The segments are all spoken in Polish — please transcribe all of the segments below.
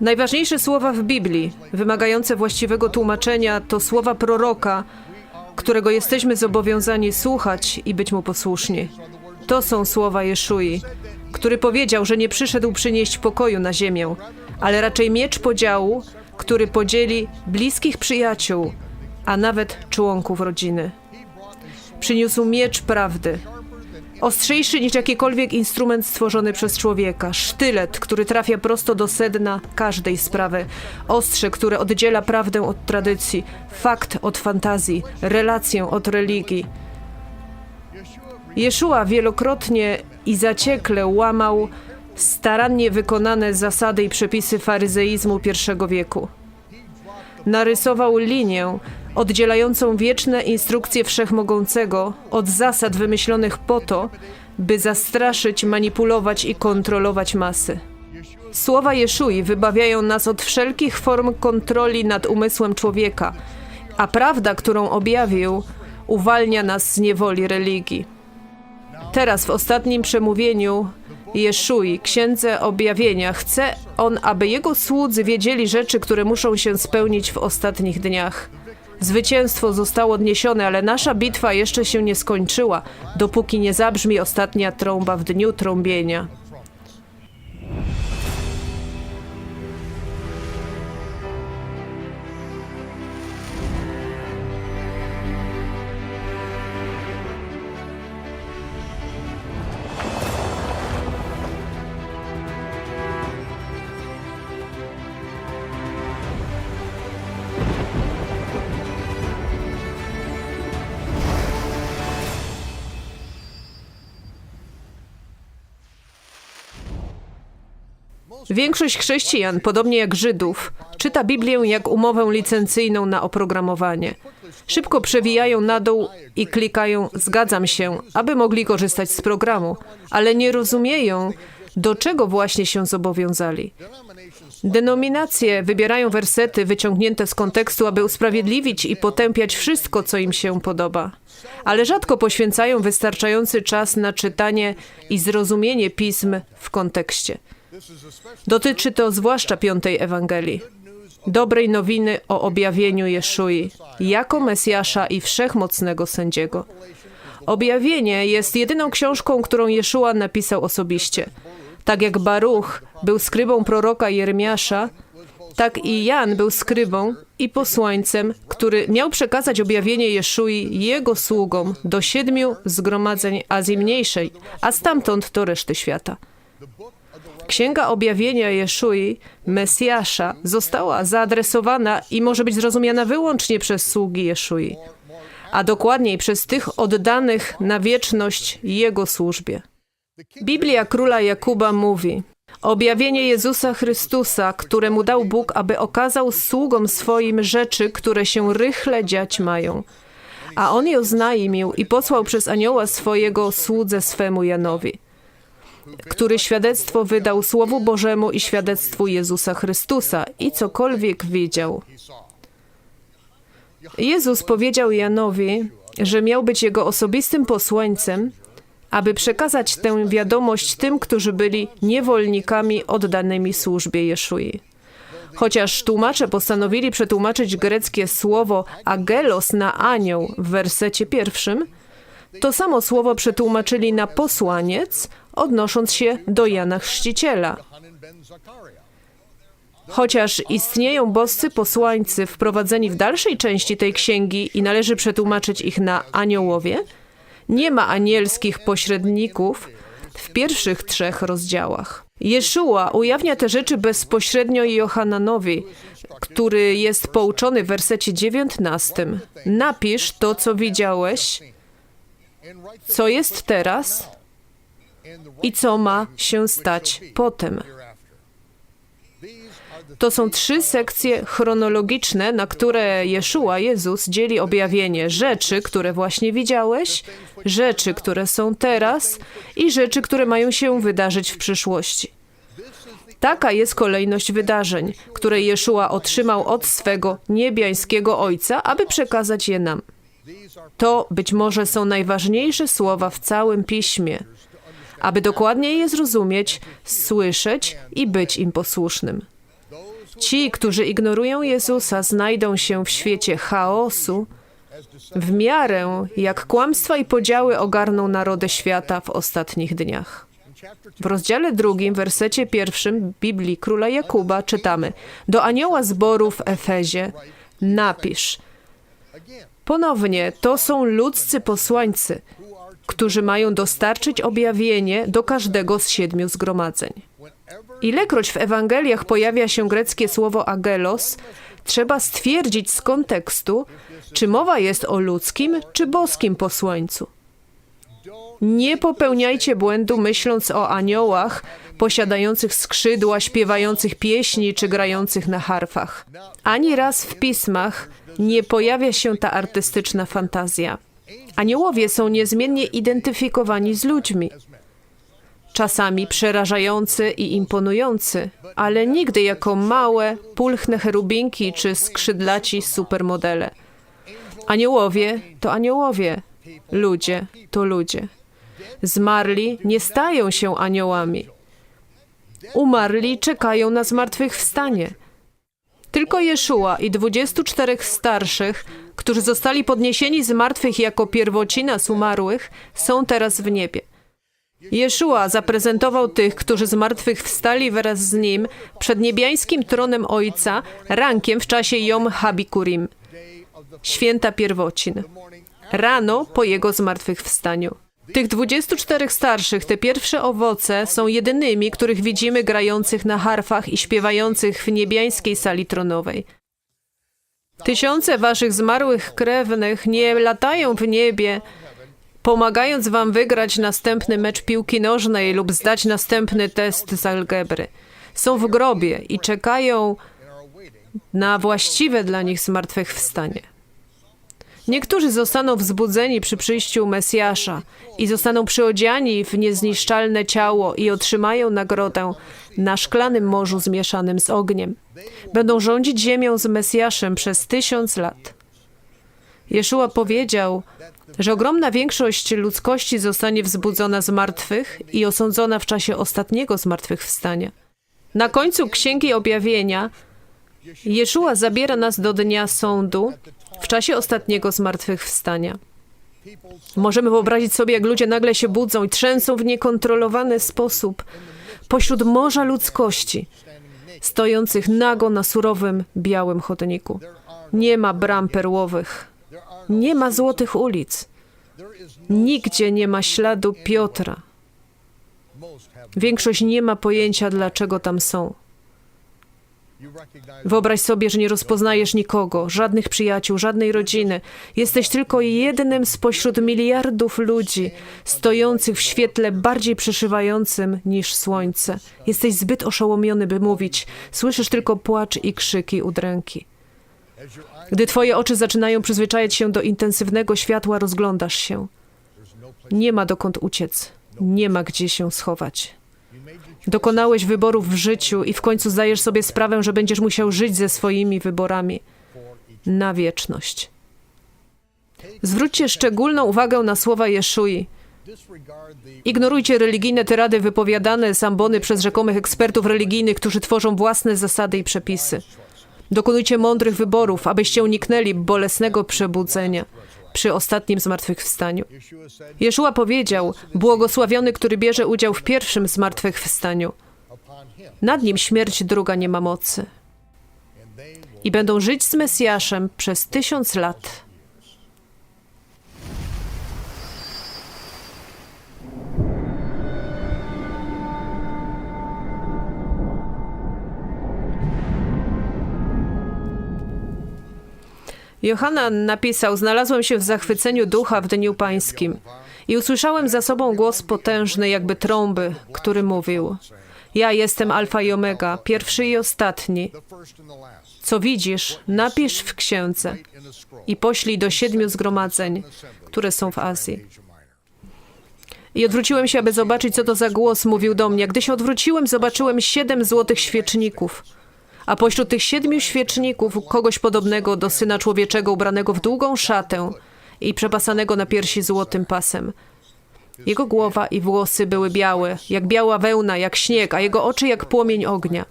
Najważniejsze słowa w Biblii, wymagające właściwego tłumaczenia, to słowa proroka, którego jesteśmy zobowiązani słuchać i być mu posłuszni. To są słowa Jeszui, który powiedział, że nie przyszedł przynieść pokoju na ziemię, ale raczej miecz podziału, który podzieli bliskich przyjaciół, a nawet członków rodziny. Przyniósł miecz prawdy, ostrzejszy niż jakikolwiek instrument stworzony przez człowieka, sztylet, który trafia prosto do sedna każdej sprawy, ostrze, które oddziela prawdę od tradycji, fakt od fantazji, relację od religii. Jeszua wielokrotnie i zaciekle łamał starannie wykonane zasady i przepisy faryzeizmu I wieku. Narysował linię oddzielającą wieczne instrukcje wszechmogącego od zasad wymyślonych po to, by zastraszyć, manipulować i kontrolować masy. Słowa Jeszui wybawiają nas od wszelkich form kontroli nad umysłem człowieka, a prawda, którą objawił, uwalnia nas z niewoli religii. Teraz w ostatnim przemówieniu Jeszui, księdze objawienia, chce on, aby jego słudzy wiedzieli rzeczy, które muszą się spełnić w ostatnich dniach. Zwycięstwo zostało odniesione, ale nasza bitwa jeszcze się nie skończyła, dopóki nie zabrzmi ostatnia trąba w dniu trąbienia. Większość chrześcijan, podobnie jak Żydów, czyta Biblię jak umowę licencyjną na oprogramowanie. Szybko przewijają na dół i klikają zgadzam się, aby mogli korzystać z programu, ale nie rozumieją, do czego właśnie się zobowiązali. Denominacje wybierają wersety wyciągnięte z kontekstu, aby usprawiedliwić i potępiać wszystko, co im się podoba. Ale rzadko poświęcają wystarczający czas na czytanie i zrozumienie pism w kontekście. Dotyczy to zwłaszcza piątej Ewangelii. Dobrej nowiny o objawieniu Jeszui jako Mesjasza i wszechmocnego sędziego. Objawienie jest jedyną książką, którą Jeszua napisał osobiście. Tak jak Baruch był skrybą proroka Jeremiasza, tak i Jan był skrybą i posłańcem, który miał przekazać objawienie Jeszui jego sługom do siedmiu zgromadzeń Azji Mniejszej, a stamtąd do reszty świata. Księga Objawienia Jeszui, Mesjasza, została zaadresowana i może być zrozumiana wyłącznie przez sługi Jeszui, a dokładniej przez tych oddanych na wieczność Jego służbie. Biblia króla Jakuba mówi: Objawienie Jezusa Chrystusa, któremu dał Bóg, aby okazał sługom swoim rzeczy, które się rychle dziać mają. A on je oznajmił i posłał przez anioła swojego słudze swemu Janowi który świadectwo wydał Słowu Bożemu i świadectwu Jezusa Chrystusa i cokolwiek wiedział. Jezus powiedział Janowi, że miał być jego osobistym posłańcem, aby przekazać tę wiadomość tym, którzy byli niewolnikami oddanymi służbie Jeszui. Chociaż tłumacze postanowili przetłumaczyć greckie słowo agelos na anioł w wersecie pierwszym, to samo słowo przetłumaczyli na posłaniec, odnosząc się do Jana Chrzciciela. Chociaż istnieją boscy posłańcy wprowadzeni w dalszej części tej księgi i należy przetłumaczyć ich na aniołowie, nie ma anielskich pośredników w pierwszych trzech rozdziałach. Jeszua ujawnia te rzeczy bezpośrednio Johananowi, który jest pouczony w wersecie 19. Napisz to, co widziałeś, co jest teraz i co ma się stać potem. To są trzy sekcje chronologiczne, na które Jeszua, Jezus, dzieli objawienie rzeczy, które właśnie widziałeś, rzeczy, które są teraz i rzeczy, które mają się wydarzyć w przyszłości. Taka jest kolejność wydarzeń, które Jeszua otrzymał od swego niebiańskiego Ojca, aby przekazać je nam. To być może są najważniejsze słowa w całym piśmie, aby dokładnie je zrozumieć, słyszeć i być im posłusznym. Ci, którzy ignorują Jezusa, znajdą się w świecie chaosu, w miarę jak kłamstwa i podziały ogarną narody świata w ostatnich dniach. W rozdziale drugim, wersecie pierwszym Biblii Króla Jakuba czytamy Do anioła zboru w Efezie napisz Ponownie, to są ludzcy posłańcy, którzy mają dostarczyć objawienie do każdego z siedmiu zgromadzeń. Ilekroć w Ewangeliach pojawia się greckie słowo agelos, trzeba stwierdzić z kontekstu, czy mowa jest o ludzkim czy boskim posłańcu. Nie popełniajcie błędu myśląc o aniołach posiadających skrzydła, śpiewających pieśni czy grających na harfach. Ani raz w pismach nie pojawia się ta artystyczna fantazja. Aniołowie są niezmiennie identyfikowani z ludźmi. Czasami przerażający i imponujący, ale nigdy jako małe, pulchne cherubinki czy skrzydlaci supermodele. Aniołowie to aniołowie, ludzie to ludzie. Zmarli nie stają się aniołami. Umarli czekają na zmartwychwstanie. Tylko Jeszua i 24 starszych, którzy zostali podniesieni z martwych jako pierwocina z umarłych, są teraz w niebie. Jeszua zaprezentował tych, którzy z martwych wstali wraz z nim przed niebiańskim tronem Ojca rankiem w czasie Jom Habikurim, święta pierwocin, rano po jego zmartwychwstaniu. Tych 24 starszych, te pierwsze owoce, są jedynymi, których widzimy grających na harfach i śpiewających w niebiańskiej sali tronowej. Tysiące waszych zmarłych krewnych nie latają w niebie, pomagając wam wygrać następny mecz piłki nożnej lub zdać następny test z algebry. Są w grobie i czekają na właściwe dla nich zmartwychwstanie. Niektórzy zostaną wzbudzeni przy przyjściu Mesjasza i zostaną przyodziani w niezniszczalne ciało i otrzymają nagrodę na szklanym morzu zmieszanym z ogniem. Będą rządzić ziemią z Mesjaszem przez tysiąc lat. Jeszua powiedział, że ogromna większość ludzkości zostanie wzbudzona z martwych i osądzona w czasie ostatniego zmartwychwstania. Na końcu Księgi Objawienia Jeszua zabiera nas do dnia sądu w czasie ostatniego zmartwychwstania. Możemy wyobrazić sobie, jak ludzie nagle się budzą i trzęsą w niekontrolowany sposób pośród morza ludzkości, stojących nago na surowym, białym chodniku. Nie ma bram perłowych, nie ma złotych ulic, nigdzie nie ma śladu Piotra. Większość nie ma pojęcia, dlaczego tam są. Wyobraź sobie, że nie rozpoznajesz nikogo, żadnych przyjaciół, żadnej rodziny. Jesteś tylko jednym spośród miliardów ludzi, stojących w świetle bardziej przeszywającym niż słońce. Jesteś zbyt oszołomiony, by mówić. Słyszysz tylko płacz i krzyki udręki. Gdy twoje oczy zaczynają przyzwyczajać się do intensywnego światła, rozglądasz się. Nie ma dokąd uciec, nie ma gdzie się schować. Dokonałeś wyborów w życiu i w końcu zdajesz sobie sprawę, że będziesz musiał żyć ze swoimi wyborami na wieczność. Zwróćcie szczególną uwagę na słowa Jeszui. Ignorujcie religijne tyrady wypowiadane z ambony przez rzekomych ekspertów religijnych, którzy tworzą własne zasady i przepisy. Dokonujcie mądrych wyborów, abyście uniknęli bolesnego przebudzenia przy ostatnim zmartwychwstaniu. Jeszua powiedział, błogosławiony, który bierze udział w pierwszym zmartwychwstaniu. Nad nim śmierć druga nie ma mocy. I będą żyć z Mesjaszem przez tysiąc lat. Johanan napisał: Znalazłem się w zachwyceniu ducha w dniu pańskim i usłyszałem za sobą głos potężny, jakby trąby, który mówił: Ja jestem Alfa i Omega, pierwszy i ostatni. Co widzisz, napisz w księdze i poślij do siedmiu zgromadzeń, które są w Azji. I odwróciłem się, aby zobaczyć, co to za głos mówił do mnie. Gdy się odwróciłem, zobaczyłem siedem złotych świeczników a pośród tych siedmiu świeczników kogoś podobnego do Syna Człowieczego ubranego w długą szatę i przepasanego na piersi złotym pasem. Jego głowa i włosy były białe, jak biała wełna, jak śnieg, a jego oczy jak płomień ognia.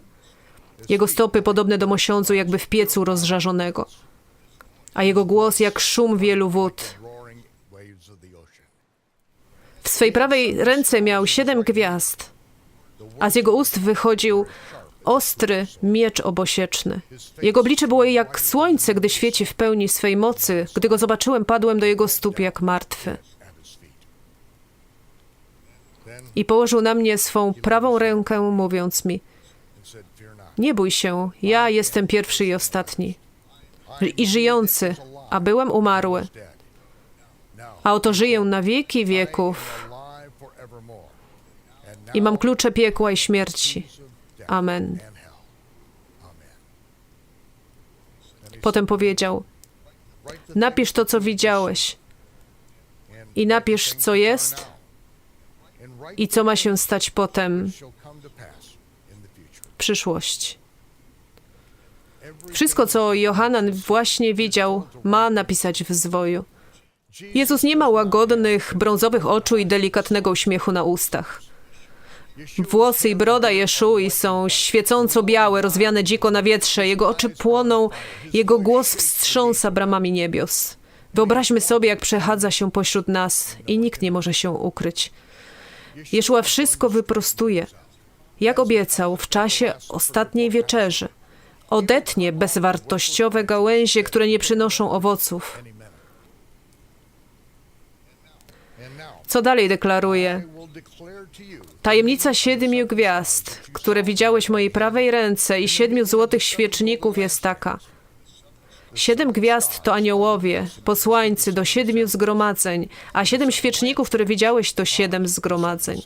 Jego stopy podobne do mosiądzu, jakby w piecu rozżarzonego. A jego głos jak szum wielu wód. W swej prawej ręce miał siedem gwiazd, a z jego ust wychodził ostry miecz obosieczny. Jego oblicze było jak słońce, gdy świeci w pełni swej mocy. Gdy go zobaczyłem, padłem do jego stóp jak martwy. I położył na mnie swą prawą rękę, mówiąc mi. Nie bój się, ja jestem pierwszy i ostatni. I żyjący, a byłem umarły, a oto żyję na wieki wieków i mam klucze piekła i śmierci. Amen. Potem powiedział: Napisz to, co widziałeś, i napisz, co jest i co ma się stać potem. Every Wszystko, co Johanan właśnie widział, ma napisać w zwoju. Jezus nie ma łagodnych, brązowych oczu i delikatnego uśmiechu na ustach. Włosy i broda Jeszui są świecąco białe, rozwiane dziko na wietrze. Jego oczy płoną, jego głos wstrząsa bramami niebios. Wyobraźmy sobie, jak przechadza się pośród nas i nikt nie może się ukryć. Jeszua wszystko wyprostuje, jak obiecał w czasie ostatniej wieczerzy. Odetnie bezwartościowe gałęzie, które nie przynoszą owoców. Co dalej deklaruje? Tajemnica siedmiu gwiazd, które widziałeś mojej prawej ręce i siedmiu złotych świeczników jest taka. Siedem gwiazd to aniołowie, posłańcy do siedmiu zgromadzeń, a siedem świeczników, które widziałeś, to siedem zgromadzeń.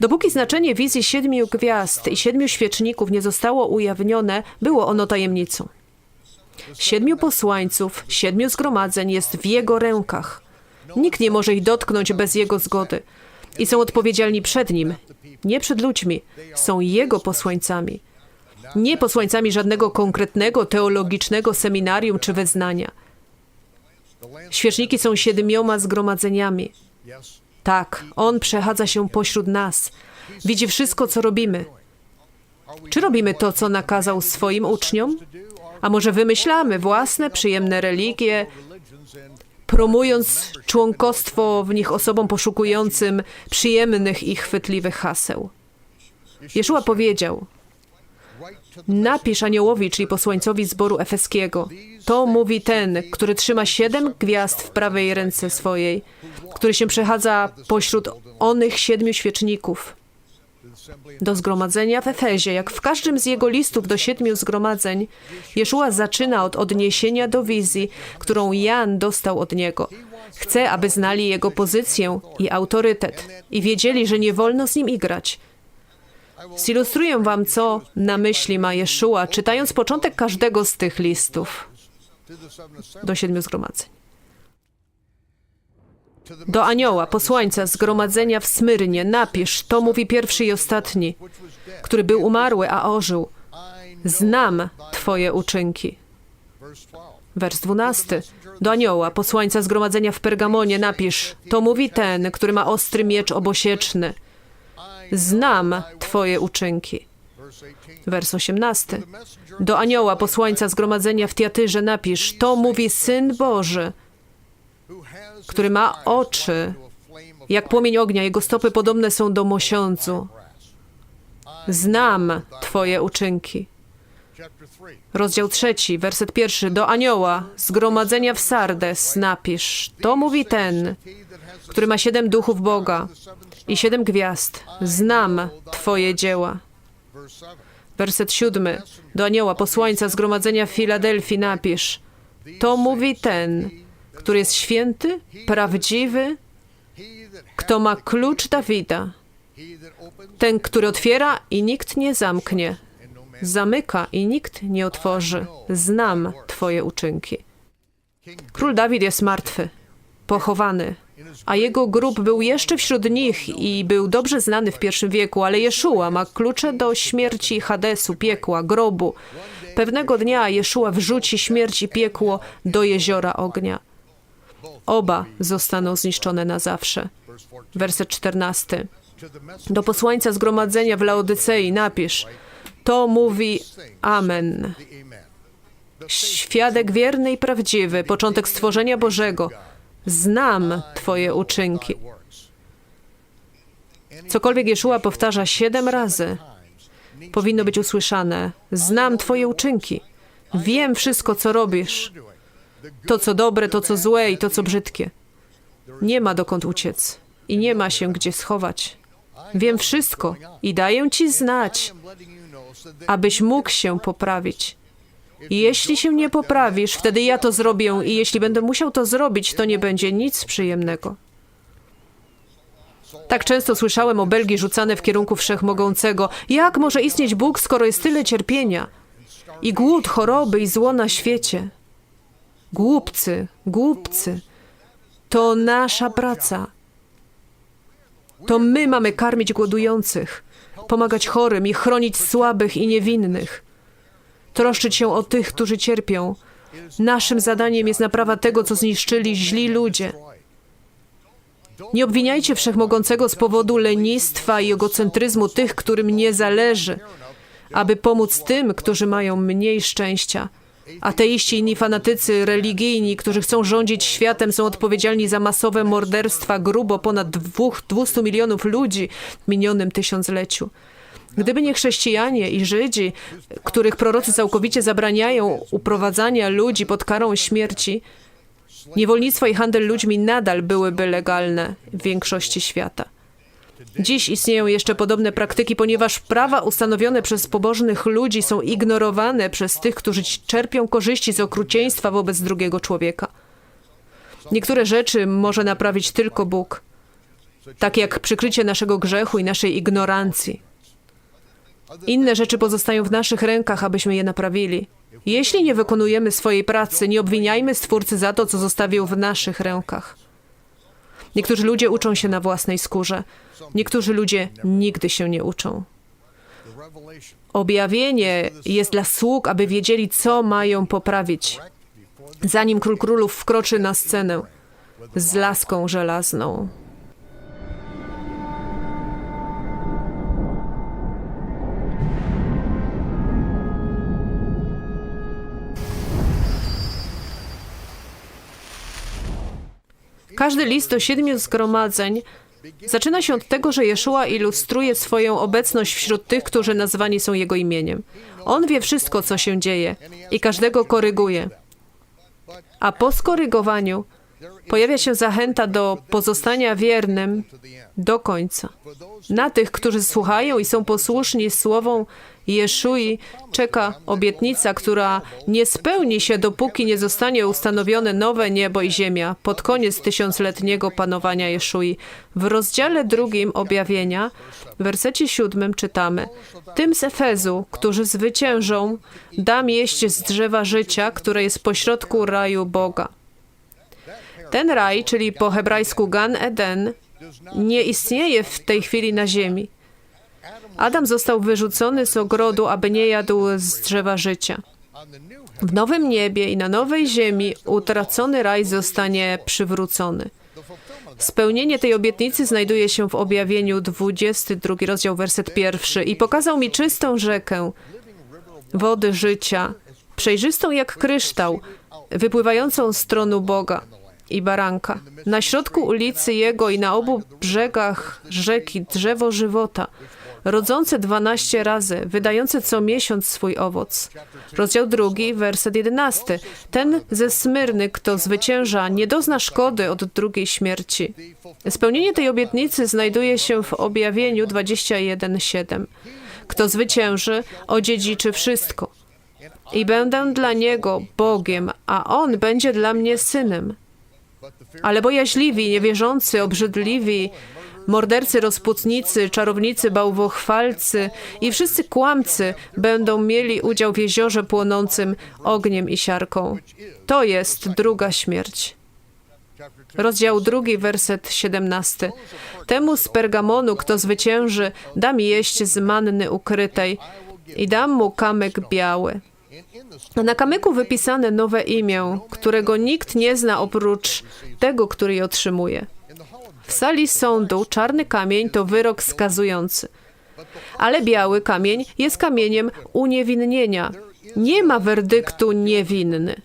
Dopóki znaczenie wizji siedmiu gwiazd i siedmiu świeczników nie zostało ujawnione, było ono tajemnicą. Siedmiu posłańców, siedmiu zgromadzeń jest w jego rękach. Nikt nie może ich dotknąć bez jego zgody. I są odpowiedzialni przed nim, nie przed ludźmi. Są jego posłańcami. Nie posłańcami żadnego konkretnego teologicznego seminarium czy wyznania. Świeczniki są siedmioma zgromadzeniami. Tak, on przechadza się pośród nas. Widzi wszystko, co robimy. Czy robimy to, co nakazał swoim uczniom? A może wymyślamy własne, przyjemne religie, promując członkostwo w nich osobom poszukującym przyjemnych i chwytliwych haseł? Jeszua powiedział: Napisz aniołowi, czyli posłańcowi zboru efeskiego. To mówi ten, który trzyma siedem gwiazd w prawej ręce swojej, który się przechadza pośród onych siedmiu świeczników do zgromadzenia w Efezie. Jak w każdym z jego listów do siedmiu zgromadzeń, Jeszua zaczyna od odniesienia do wizji, którą Jan dostał od niego. Chce, aby znali jego pozycję i autorytet i wiedzieli, że nie wolno z nim igrać. Zilustruję wam, co na myśli ma Jeszua, czytając początek każdego z tych listów do siedmiu zgromadzeń. Do anioła, posłańca zgromadzenia w Smyrnie napisz, to mówi pierwszy i ostatni, który był umarły, a ożył. Znam Twoje uczynki. verse 12. Wers 12. Do anioła, posłańca zgromadzenia w Pergamonie napisz, to mówi ten, który ma ostry miecz obosieczny. Znam Twoje uczynki. Verse 18. Wers 18. The messenger Do anioła, posłańca zgromadzenia w Tiatyrze napisz, to mówi Syn Boży, który ma oczy jak płomień ognia, jego stopy podobne są do mosiądzu. Znam Twoje uczynki. Chapter 3. Rozdział trzeci, werset pierwszy. Do anioła, zgromadzenia w Sardes napisz, to mówi ten, który ma siedem duchów Boga i siedem gwiazd. Znam Twoje dzieła. verse 7. Werset siódmy. Do anioła, posłańca zgromadzenia w Filadelfii napisz, to mówi ten, który jest święty, prawdziwy, kto ma klucz Dawida, ten, który otwiera i nikt nie zamknie, zamyka i nikt nie otworzy. Znam Twoje uczynki. Król Dawid jest martwy, pochowany, a jego grób był jeszcze wśród nich i był dobrze znany w pierwszym wieku, ale Jeszua ma klucze do śmierci Hadesu, piekła, grobu. Pewnego dnia Jeszua wrzuci śmierć i piekło do jeziora ognia. Oba zostaną zniszczone na zawsze. Verse 14. Werset 14. To the messenger Do posłańca zgromadzenia w Laodycei napisz: To mówi Amen. Świadek wierny i prawdziwy, początek stworzenia Bożego. Znam Twoje uczynki. Cokolwiek Jeszua powtarza siedem razy, powinno być usłyszane. Znam Twoje uczynki. Wiem wszystko, co robisz. To, co dobre, to, co złe i to, co brzydkie. Nie ma dokąd uciec i nie ma się gdzie schować. Wiem wszystko i daję Ci znać, abyś mógł się poprawić. I jeśli się nie poprawisz, wtedy ja to zrobię i jeśli będę musiał to zrobić, to nie będzie nic przyjemnego. Tak często słyszałem o Belgii rzucane w kierunku wszechmogącego. Jak może istnieć Bóg, skoro jest tyle cierpienia? I głód, choroby i zło na świecie. Głupcy, głupcy. To nasza praca. To my mamy karmić głodujących, pomagać chorym i chronić słabych i niewinnych troszczyć się o tych, którzy cierpią. Naszym zadaniem jest naprawa tego, co zniszczyli źli ludzie. Nie obwiniajcie wszechmogącego z powodu lenistwa i egocentryzmu tych, którym nie zależy, aby pomóc tym, którzy mają mniej szczęścia. Ateiści inni fanatycy religijni, którzy chcą rządzić światem, są odpowiedzialni za masowe morderstwa grubo ponad dwóch, 200 milionów ludzi w minionym tysiącleciu. Gdyby nie chrześcijanie i Żydzi, których prorocy całkowicie zabraniają uprowadzania ludzi pod karą śmierci, niewolnictwo i handel ludźmi nadal byłyby legalne w większości świata. Dziś istnieją jeszcze podobne praktyki, ponieważ prawa ustanowione przez pobożnych ludzi są ignorowane przez tych, którzy czerpią korzyści z okrucieństwa wobec drugiego człowieka. Niektóre rzeczy może naprawić tylko Bóg, tak jak przykrycie naszego grzechu i naszej ignorancji. Inne rzeczy pozostają w naszych rękach, abyśmy je naprawili. Jeśli nie wykonujemy swojej pracy, nie obwiniajmy Stwórcy za to, co zostawił w naszych rękach. Niektórzy ludzie uczą się na własnej skórze. Niektórzy ludzie nigdy się nie uczą. Objawienie jest dla sług, aby wiedzieli, co mają poprawić, zanim król królów wkroczy na scenę z laską żelazną. Każdy list do siedmiu zgromadzeń zaczyna się od tego, że Jeszua ilustruje swoją obecność wśród tych, którzy nazwani są jego imieniem. On wie wszystko, co się dzieje i każdego koryguje. A po skorygowaniu pojawia się zachęta do pozostania wiernym do końca. Na tych, którzy słuchają i są posłuszni słowom Jeszui, czeka obietnica, która nie spełni się, dopóki nie zostanie ustanowione nowe niebo i ziemia pod koniec tysiącletniego panowania Jeszui. W rozdziale drugim objawienia, w wersecie siódmym czytamy: Tym z Efezu, którzy zwyciężą, dam jeść z drzewa życia, które jest pośrodku raju Boga. Ten raj, czyli po hebrajsku Gan Eden, nie istnieje w tej chwili na ziemi. Adam został wyrzucony z ogrodu, aby nie jadł z drzewa życia. W nowym niebie i na nowej ziemi utracony raj zostanie przywrócony. Spełnienie tej obietnicy znajduje się w objawieniu 22 rozdział, werset pierwszy. I pokazał mi czystą rzekę, wody życia, przejrzystą jak kryształ, wypływającą z tronu Boga i baranka. Na środku ulicy Jego i na obu brzegach rzeki drzewo żywota, rodzące dwanaście razy, wydające co miesiąc swój owoc. Rozdział drugi, werset jedenasty. Ten ze Smyrny, kto zwycięża, nie dozna szkody od drugiej śmierci. Spełnienie tej obietnicy znajduje się w objawieniu 21:7. Kto zwycięży, odziedziczy wszystko. I będę dla niego Bogiem, a on będzie dla mnie synem. Ale bojaźliwi, niewierzący, obrzydliwi, mordercy, rozputnicy, czarownicy, bałwochwalcy i wszyscy kłamcy będą mieli udział w jeziorze płonącym ogniem i siarką. To jest druga śmierć. Rozdział drugi, werset 17. Temu z Pergamonu, kto zwycięży, dam jeść z manny ukrytej i dam mu kamyk biały. A na kamyku wypisane nowe imię, którego nikt nie zna oprócz tego, który je otrzymuje. W sali sądu czarny kamień to wyrok skazujący, ale biały kamień jest kamieniem uniewinnienia. Nie ma werdyktu niewinny,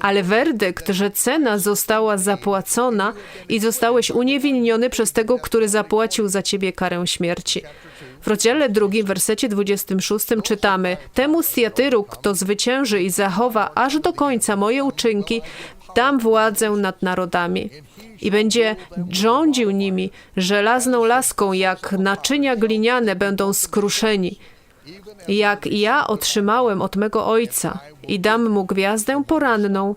ale werdykt, że cena została zapłacona i zostałeś uniewinniony przez tego, który zapłacił za ciebie karę śmierci. W rozdziale drugim, wersecie 26 czytamy: Temu z Tiatyru, kto zwycięży i zachowa aż do końca moje uczynki, dam władzę nad narodami. I będzie rządził nimi żelazną laską, jak naczynia gliniane będą skruszeni. Jak ja otrzymałem od mego ojca i dam mu gwiazdę poranną.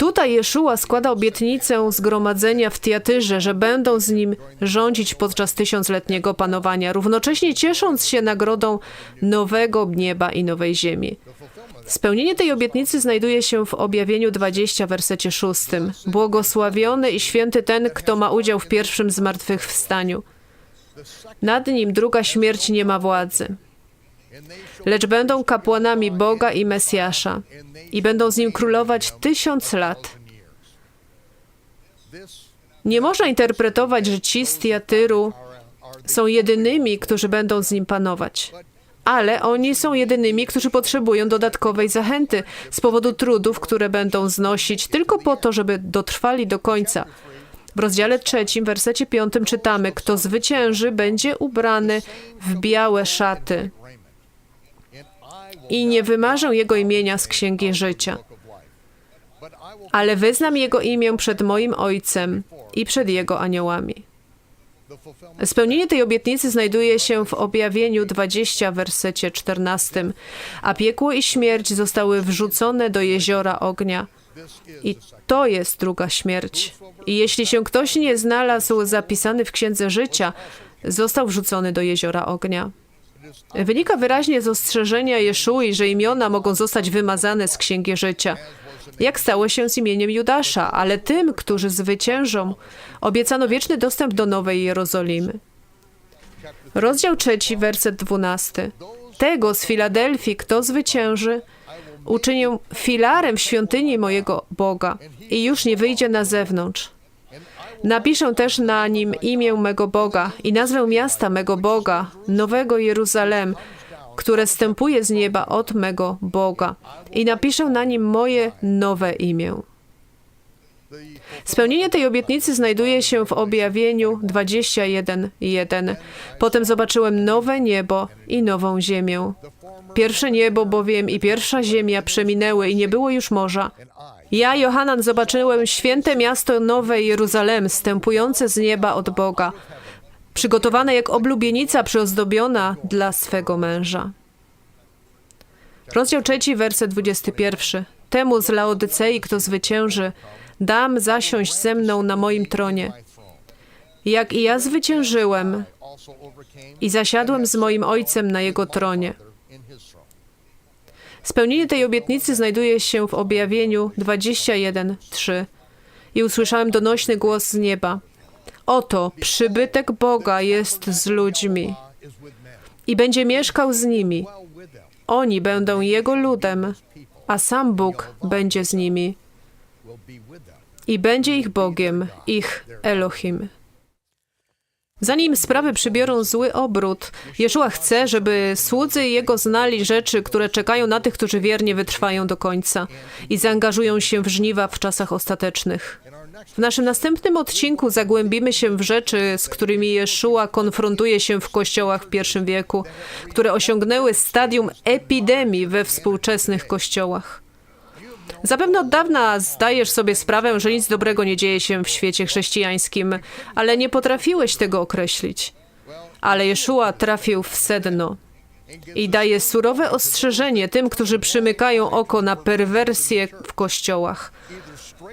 Tutaj Jeszua składa obietnicę zgromadzenia w Tiatyrze, że będą z nim rządzić podczas tysiącletniego panowania, równocześnie ciesząc się nagrodą nowego nieba i nowej ziemi. Spełnienie tej obietnicy znajduje się w objawieniu 20, wersecie 6. Błogosławiony i święty ten, kto ma udział w pierwszym zmartwychwstaniu. Nad nim druga śmierć nie ma władzy. Lecz będą kapłanami Boga i Mesjasza i będą z nim królować tysiąc lat. Nie można interpretować, że ci z Tiatyru są jedynymi, którzy będą z nim panować. Ale oni są jedynymi, którzy potrzebują dodatkowej zachęty z powodu trudów, które będą znosić tylko po to, żeby dotrwali do końca. W rozdziale trzecim, wersecie piątym czytamy: Kto zwycięży, będzie ubrany w białe szaty i nie wymarzę jego imienia z księgi życia, ale wyznam jego imię przed moim ojcem i przed jego aniołami. Spełnienie tej obietnicy znajduje się w objawieniu 20, wersecie 14. A piekło i śmierć zostały wrzucone do jeziora ognia. I to jest druga śmierć. I jeśli się ktoś nie znalazł zapisany w księdze życia, został wrzucony do jeziora ognia. Wynika wyraźnie z ostrzeżenia Jeszui, że imiona mogą zostać wymazane z księgi życia. Jak stało się z imieniem Judasza, ale tym, którzy zwyciężą, obiecano wieczny dostęp do Nowej Jerozolimy. Rozdział trzeci, werset dwunasty. Tego z Filadelfii, kto zwycięży, uczynię filarem w świątyni mojego Boga i już nie wyjdzie na zewnątrz. Napiszę też na nim imię mego Boga i nazwę miasta mego Boga, Nowego Jeruzalem, które stępuje z nieba od mego Boga. I napiszę na nim moje nowe imię. Spełnienie tej obietnicy znajduje się w objawieniu 21:1. Potem zobaczyłem nowe niebo i nową ziemię. Pierwsze niebo bowiem i pierwsza ziemia przeminęły i nie było już morza. Ja, Johanan, zobaczyłem święte miasto Nowe Jeruzalem, stępujące z nieba od Boga, przygotowane jak oblubienica przyozdobiona dla swego męża. Rozdział trzeci, werset 21. Temu z Laodycei, kto zwycięży, dam zasiąść ze mną na moim tronie. Jak i ja zwyciężyłem i zasiadłem z moim ojcem na jego tronie. Spełnienie tej obietnicy znajduje się w objawieniu 21:3. I usłyszałem donośny głos z nieba. Oto przybytek Boga jest z ludźmi i będzie mieszkał z nimi. Oni będą Jego ludem, a sam Bóg będzie z nimi i będzie ich Bogiem, ich Elohim. Zanim sprawy przybiorą zły obrót, Jeszua chce, żeby słudzy Jego znali rzeczy, które czekają na tych, którzy wiernie wytrwają do końca i zaangażują się w żniwa w czasach ostatecznych. W naszym następnym odcinku zagłębimy się w rzeczy, z którymi Jeszua konfrontuje się w kościołach w I wieku, które osiągnęły stadium epidemii we współczesnych kościołach. Zapewne od dawna zdajesz sobie sprawę, że nic dobrego nie dzieje się w świecie chrześcijańskim, ale nie potrafiłeś tego określić. Ale Jeszua trafił w sedno i daje surowe ostrzeżenie tym, którzy przymykają oko na perwersję w kościołach.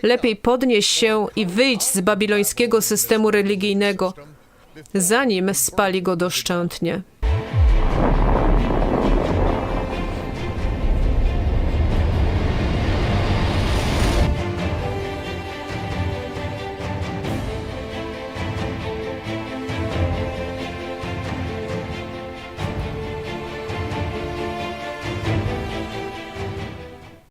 Lepiej podnieś się i wyjdź z babilońskiego systemu religijnego, zanim spali go doszczętnie.